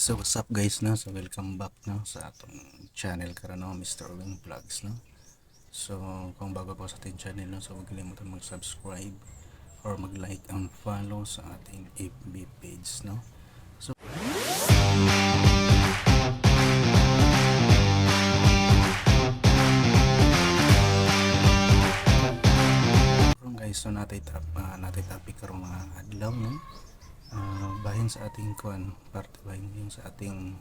So what's up guys no? So welcome back no sa atong channel karon no Mr. Wing Vlogs no. So kung bago po sa ating channel no, so huwag kalimutan mag-subscribe or mag-like and follow sa ating FB page no. So karon guys so natay tap uh, natay topic karon mga adlaw no. Ah, bahin sa ating kuan parte bahin yung sa ating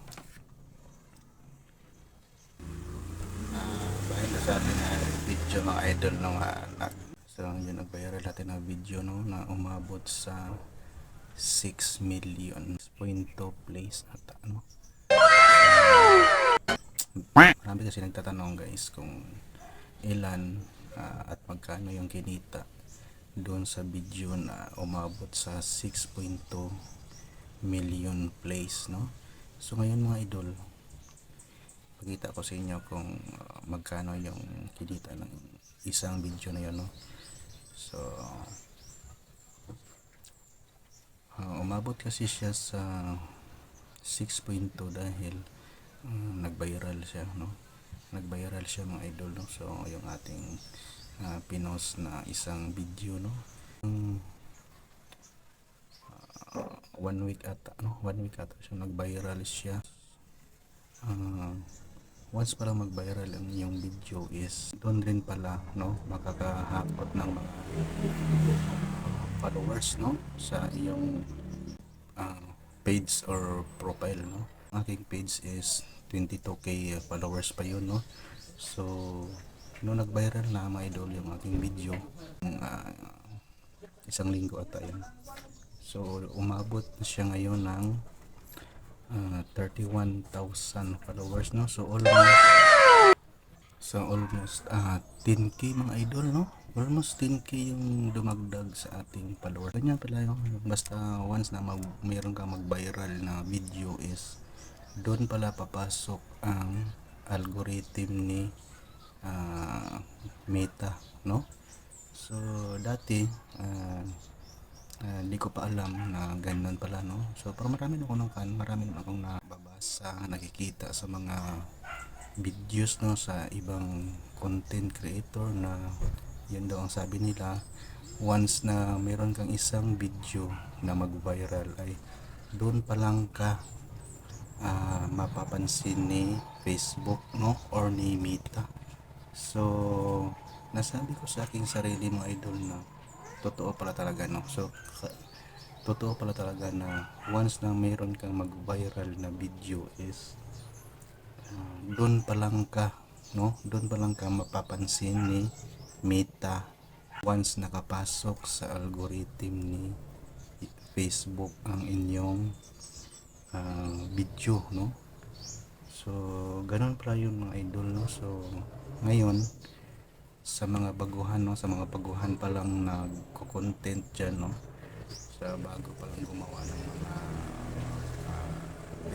Ah, bahin sa ating ah, video mga idol no nga nag so yun nagbayaran natin na video no na umabot sa 6 million. Point to place ata no? Marami kasi nagtatanong guys kung ilan ah, at magkano yung kinita doon sa video na umabot sa 6.2 million plays no? So ngayon mga idol pakita ko sa inyo kung uh, magkano yung kinita ng isang video na yun no? So uh, umabot kasi siya sa 6.2 dahil uh, nag-viral siya no? Nag-viral siya mga idol no? So yung ating uh, pinost na isang video no? Yung, uh, one week ata no? One week ata siya nag-viral siya. Uh, once pala mag-viral ang yung video is doon rin pala no? Makakahakot ng mga followers no? Sa iyong uh, page or profile no? Aking page is 22k followers pa yun no? So no nag-viral na mga idol yung aking video uh, isang linggo ata yun. So umabot na siya ngayon ng uh, 31,000 followers no? So almost so almost uh, 10k mga idol no? Almost 10k yung dumagdag sa ating followers. Ganyan pala yung basta once na mag, mayroon ka mag viral na video is doon pala papasok ang algorithm ni ah, Meta no? So dati ah, ah, hindi ko pa alam na ganun pala no? So pero marami na akong kan marami na akong nababasa nakikita sa mga videos no? Sa ibang content creator na yun daw ang sabi nila once na meron kang isang video na mag-viral ay doon pa lang ka ah, mapapansin ni Facebook no? Or ni Meta so nasabi ko sa aking sarili mga idol na totoo pala talaga no? So totoo pala talaga na once na mayroon kang mag-viral na video is ah, doon pa lang ka no? Doon pa lang ka mapapansin ni Meta once nakapasok sa algorithm ni Facebook ang inyong ah, video no? So ganun pala yun mga idol no? So ngayon sa mga baguhan no? Sa mga baguhan pa lang nagko-content dyan no? Sa bago pa lang gumawa ng mga ah,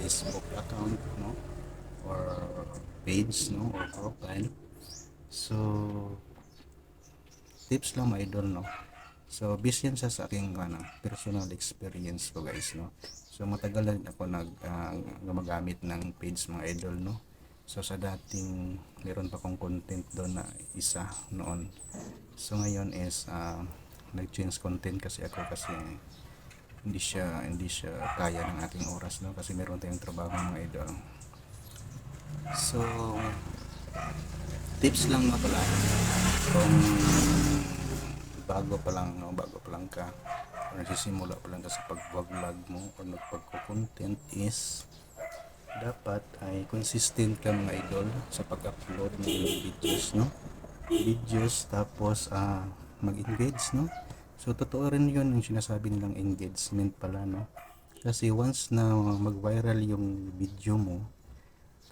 Facebook account no? Or page no? Or profile. So tips lang mga idol no? So based yan sa sa aking ano, personal experience ko guys no? So matagal na ako nag ah, gumagamit ng page mga idol no so sa dating meron pa akong content doon na isa noon. So ngayon is ah, nag-change content kasi ako kasi hindi siya hindi siya kaya ng ating oras no? Kasi meron tayong trabaho mga idol. So tips lang nga pala. Kung bago pa lang no bago pa lang ka o nagsisimula pa lang ka sa pag-vlog mo o nagpagko-content is dapat ay consistent ka mga idol sa pag-upload ng videos no videos tapos ah mag-engage no so totoo rin yun yung sinasabi nilang engagement pala no kasi once na mag-viral yung video mo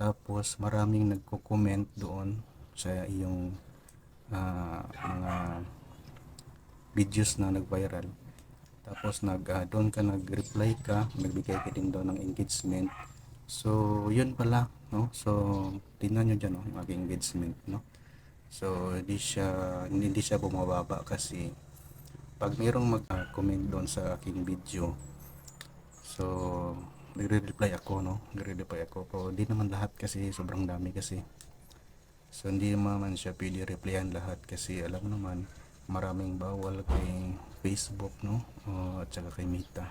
tapos maraming nagko-comment doon sa iyong ah, mga videos na nag-viral. Tapos nag ah, doon ka nag-reply ka, nagbigay ka din doon ng engagement. So, yun pala, no? So, tingnan niyo diyan, no, yung aking engagement, no? So, hindi siya hindi siya bumababa kasi pag mayroong mag-comment doon sa aking video, so nagre-reply ako no? Nagre-reply ako. Pero di naman lahat kasi sobrang dami kasi. So hindi naman siya pwede replyan lahat kasi alam naman maraming bawal kay Facebook no? O, at saka kay Meta.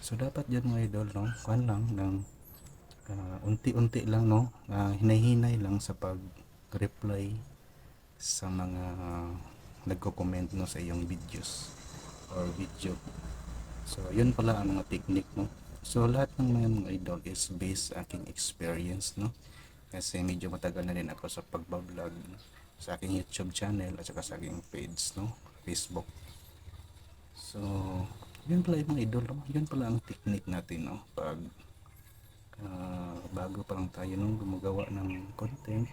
So dapat dyan mga idol no? Kan lang ng ah, unti-unti lang no Ah, hinay-hinay lang sa pag-reply sa mga nagko-comment no sa iyong videos or video So, yun pala ang mga technique, no? So, lahat ng mga, mga idol is based sa aking experience, no? Kasi medyo matagal na din ako sa pagbablog no? sa aking YouTube channel at saka sa aking page, no? Facebook. So, yun pala yung idol, no? Yun pala ang technique natin, no? Pag ah, bago pa lang tayo nung gumagawa ng content,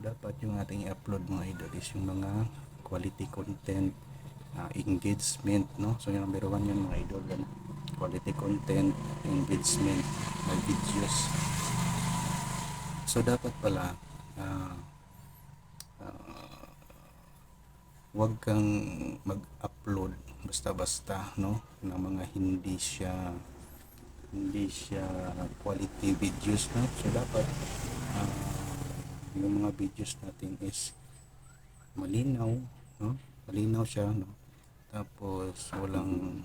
dapat yung ating i-upload mga idol is yung mga quality content, ah, engagement, no? So, yung number one yun mga idol, ano? quality content, engagement, na videos. So, dapat pala, ah, ah, wag kang mag-upload basta-basta, no? ng mga hindi siya hindi siya quality videos, no? So, dapat ah, yung mga videos natin is malinaw, no? Malinaw siya, no? Tapos walang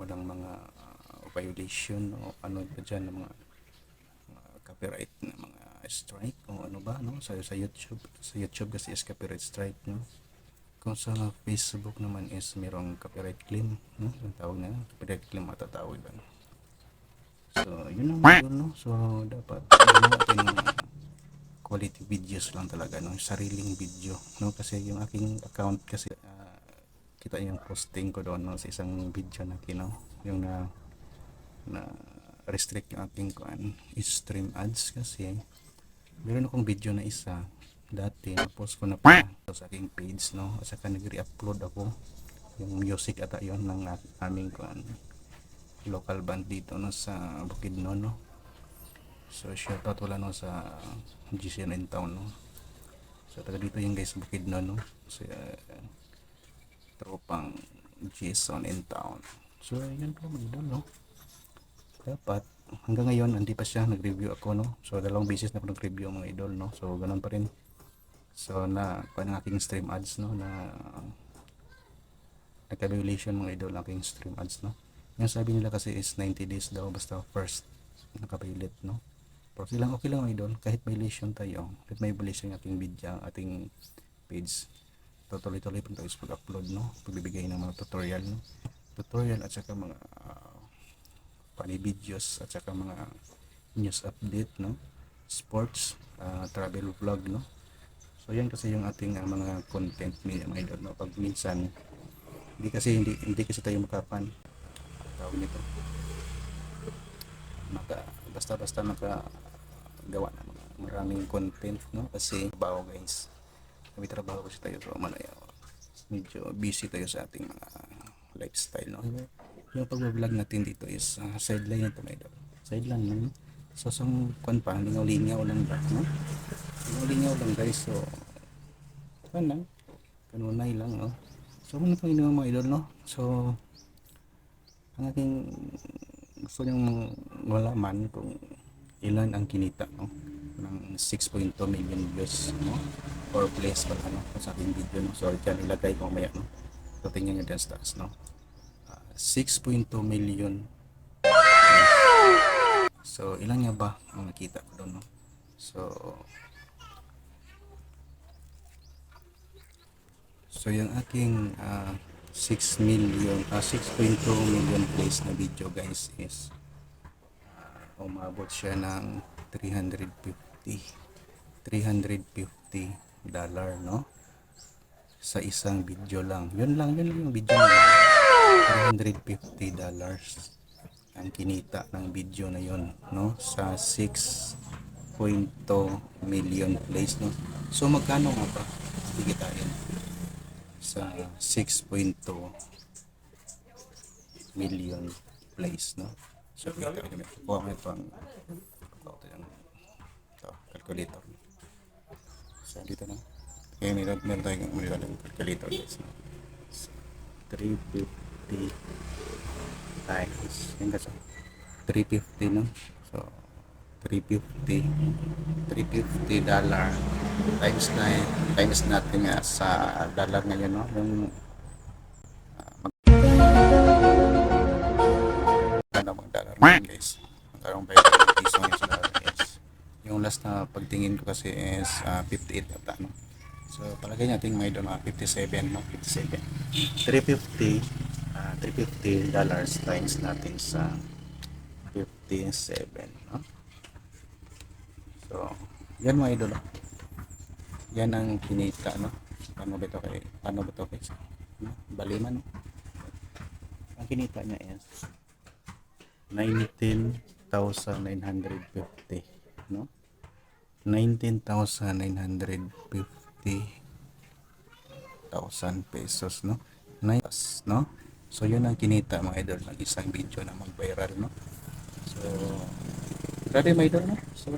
walang mga ah, violation o ano pa dyan ng mga, mga copyright na mga strike o ano ba no sa sa YouTube sa YouTube kasi is copyright strike no kung sa Facebook naman is merong copyright claim no? Ang tawag na copyright claim matatawag ba no? so yun ang yun no? So dapat ano quality videos lang talaga no? Sariling video no? Kasi yung aking account kasi ah, kita yung posting ko doon no, sa isang video na kino yung na na restrict yung aking kuan stream ads kasi meron akong video na isa dati na-post ko na pa sa aking page no at saka nag-re-upload ako yung music ata yon ng aming kuan local band dito no sa Bukidnon no so shoutout wala no sa GCN in town no so taga dito yung guys Bukidnon no so uh, tropang Jason in town. So, yun po mga no? Dapat, hanggang ngayon, hindi pa siya, nag-review ako, no? So, dalawang beses na ako nag-review mga idol, no? So, ganun pa rin. So, na, pa ng aking stream ads, no? Na, nagka-violation mga idol ang aking stream ads, no? Yung sabi nila kasi is 90 days daw, basta first nakapilit, no? Pero silang okay lang mga idol, kahit violation tayo, kahit may violation yung ating video, ating page, tutuloy-tuloy pa tayo pag-upload no pagbibigay ng mga tutorial no tutorial at saka mga uh, funny videos at saka mga news update no sports uh, travel vlog no so yan kasi yung ating uh, mga content ni mga idol no? Pag minsan hindi kasi hindi hindi kasi tayo makapan. Tawag nito. Maka basta basta maka gawa mga maraming content no? Kasi bawo guys. Kami trabaho kasi tayo so malaya medyo busy tayo sa ating mga lifestyle no? Yung pagbablog natin dito is uh, sideline na may idol. Sideline lang so sa kwan pa lingaw-lingaw lang ba no? Lingaw-lingaw lang guys. So kwan lang. Kanunay lang no so ano pang ino mga idol no? So ang aking gusto niyong malaman kung ilan ang kinita no? Ng 6.2 million views no? Or plays pala no? Sa aking video no? Sorry dyan ilagay ko mamaya no? So tingnan nyo dyan sa taas no? Ah, 6.2 million so ilan nga ba ang nakita ko doon no? So so yung aking ah, 6 million ah, 6.2 million plays na video guys is ah, umabot siya ng 350 350 dollar no? Sa isang video lang. Yun lang yun lang yung video na 350 dollars ang kinita ng video na yun no? Sa 6.2 million plays no? So magkano nga ba? Tigitain sa 6.2 million plays no? So kita kami kuha ko ito ang ito yung ito, calculator. So dito na. Kaya meron, meron tayong meron tayong calculator guys no? so, 350 times. Yung kasi 350 no? So 350 350 dollar times na times natin nga sa dollar ngayon no? Yung ano mga dollar ngayon guys. Magkaroon yung piso ngayon sa dollar guys. Yung last na pagtingin ko kasi is ah, 58 ata no? So palagay natin may doon mga 57 no? 57 350 ah, 350 dollars times natin sa 57 no yan mga idol oh. yan ang kinita no? Paano ba ito kay paano ba ito kay no? baliman. Ang kinita niya is 19,950 no? 19,950 thousand pesos no? Nice no? So yun ang kinita mga idol ng isang video na mag-viral no? So grabe mga idol no? So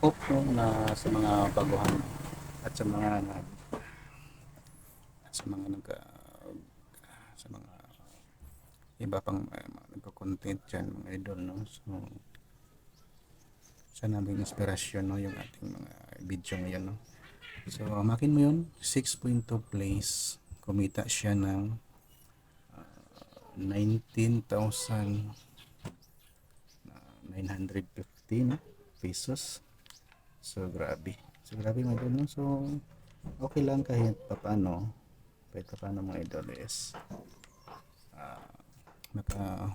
hope no na sa mga baguhan at sa mga sa mga nag sa mga iba pang mga nagko-content dyan mga idol no? So sana may inspirasyon no yung ating mga video ngayon no? So makin mo yun 6.2 plays. Kumita siya ng uh, 19,950 no pesos so grabe. So grabe mga idol no? So okay lang kahit papano. Kahit papano mga idol is ah, naka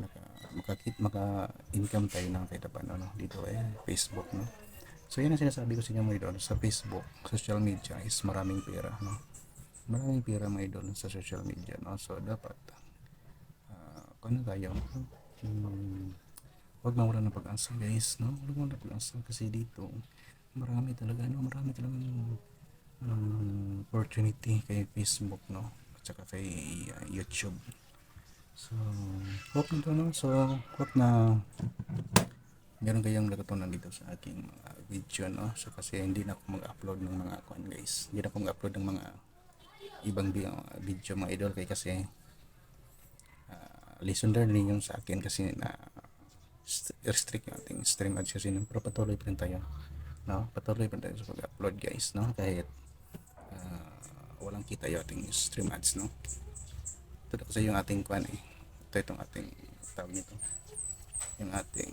maka makakit maka income tayo ng kahit paano no? Dito eh Facebook no? So yan ang sinasabi ko sa inyo mga idol sa Facebook social media is maraming pera no? Maraming pera mga idol sa social media no? So dapat uh, kung ano tayo hmm, wag mawala ng pag-asa guys no wag mawala ng pag-asa kasi dito marami talaga no marami talagang um, opportunity kay Facebook no at saka kay uh, YouTube So, hope nito no. So, hope na meron kayong natutunan dito sa aking mga video no. So, kasi hindi na ako mag-upload ng mga kuan guys. Hindi na ako mag-upload ng mga ibang uh, video mga idol kay kasi uh, lesson learning yung sa akin kasi na restrict yung ating stream no. pero patuloy pa rin tayo no? Patuloy pa rin tayo sa pag-upload guys no? Kahit uh, walang kita yung ating stream ads no? Ito kasi yung ating kwan eh. Ito itong ating tawag nito yung ating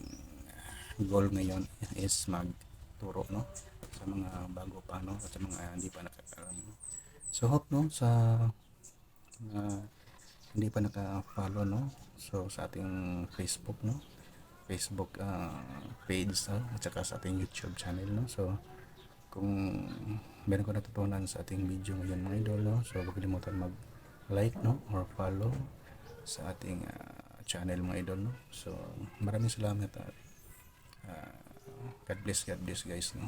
uh, goal ngayon is magturo no? Sa mga bago pa no? At sa mga hindi pa nakakalam no? so hope no? Sa mga hindi pa naka-follow no? So sa ating Facebook no Facebook uh, page no? at saka sa ating YouTube channel no? So kung meron ko natutunan sa ating video ngayon mga idol no? So huwag kalimutan mag like no? Or follow sa ating uh, channel mga idol no? So maraming salamat at uh, God bless God bless guys no?